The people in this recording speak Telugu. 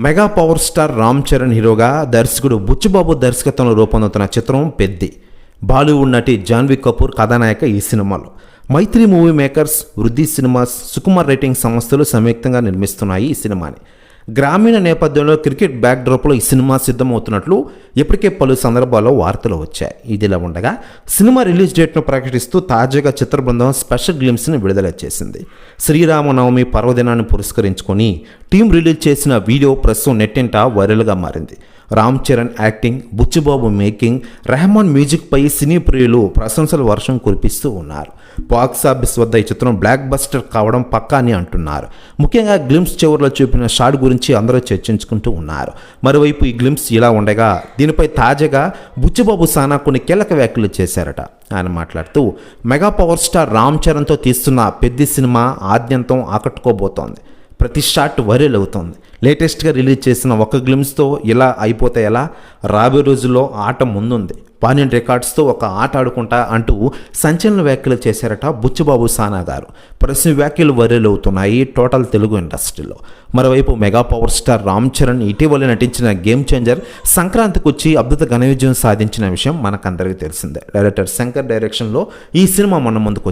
Mega power star Ram Charan హీరోగా దర్శకుడు బుచ్చుబాబు దర్శకత్వంలో రూపొందుతున్న చిత్రం పెద్ది. బాలీవుడ్ నటి జాన్వీ కపూర్ కథానాయక ఈ సినిమాలో. Mythri movie makers Vriddhi cinemas Sukumar writings సంస్థలు సంయుక్తంగా నిర్మిస్తున్నాయి ఈ సినిమాని. గ్రామీణ నేపథ్యంలో క్రికెట్ బ్యాక్డ్రాప్లో ఈ సినిమా సిద్ధమవుతున్నట్లు ఇప్పటికే పలు సందర్భాల్లో వార్తలు వచ్చాయి. ఇదిలా ఉండగా సినిమా రిలీజ్ డేట్ను ప్రకటిస్తూ తాజాగా చిత్ర బృందం స్పెషల్ గ్లిమ్స్ని విడుదల చేసింది. శ్రీరామనవమి పర్వదినాన్ని పురస్కరించుకొని టీం రిలీజ్ చేసిన వీడియో ప్రస్తుతం నెట్టింట వైరల్గా మారింది. రామ్ చరణ్ యాక్టింగ్ బుచ్చిబాబు మేకింగ్ రెహమాన్ మ్యూజిక్పై సినీ ప్రియులు ప్రశంసల వర్షం కురిపిస్తూ ఉన్నారు. బాక్స్ ఆఫీస్ వద్ద ఈ చిత్రం బ్లాక్ బస్టర్ కావడం పక్కా అని అంటున్నారు. ముఖ్యంగా గ్లిమ్స్ చివరిలో చూపిన షాట్ గురించి అందరూ చర్చించుకుంటూ ఉన్నారు. మరోవైపు ఈ గ్లిమ్స్ ఇలా ఉండగా దీనిపై తాజాగా బుచ్చిబాబు సానా కొన్ని కీలక వ్యాఖ్యలు చేశారట. ఆయన మాట్లాడుతూ మెగా పవర్ స్టార్ రామ్ చరణ్తో తీస్తున్న పెద్ద సినిమా ఆద్యంతం ఆకట్టుకోబోతోంది. ప్రతి షాట్ వైరల్ అవుతుంది. లేటెస్ట్గా రిలీజ్ చేసిన ఒక గ్లిమ్స్తో ఇలా అయిపోతే ఎలా? రాబోయే రోజుల్లో ఆట ముందుంది. పానియన్ రికార్డ్స్తో ఒక ఆట ఆడుకుంటా అంటూ సంచలన వ్యాఖ్యలు చేశారట బుచ్చిబాబు సానా గారు. ప్రశ్న వ్యాఖ్యలు వైరల్ అవుతున్నాయి టోటల్ తెలుగు ఇండస్ట్రీలో. మరోవైపు mega power star Ram Charan ఇటీవల నటించిన గేమ్ చేంజర్ సంక్రాంతికి వచ్చి అద్భుత ఘన విజయం సాధించిన విషయం మనకందరికీ తెలిసిందే. డైరెక్టర్ శంకర్ డైరెక్షన్లో ఈ సినిమా మన ముందుకు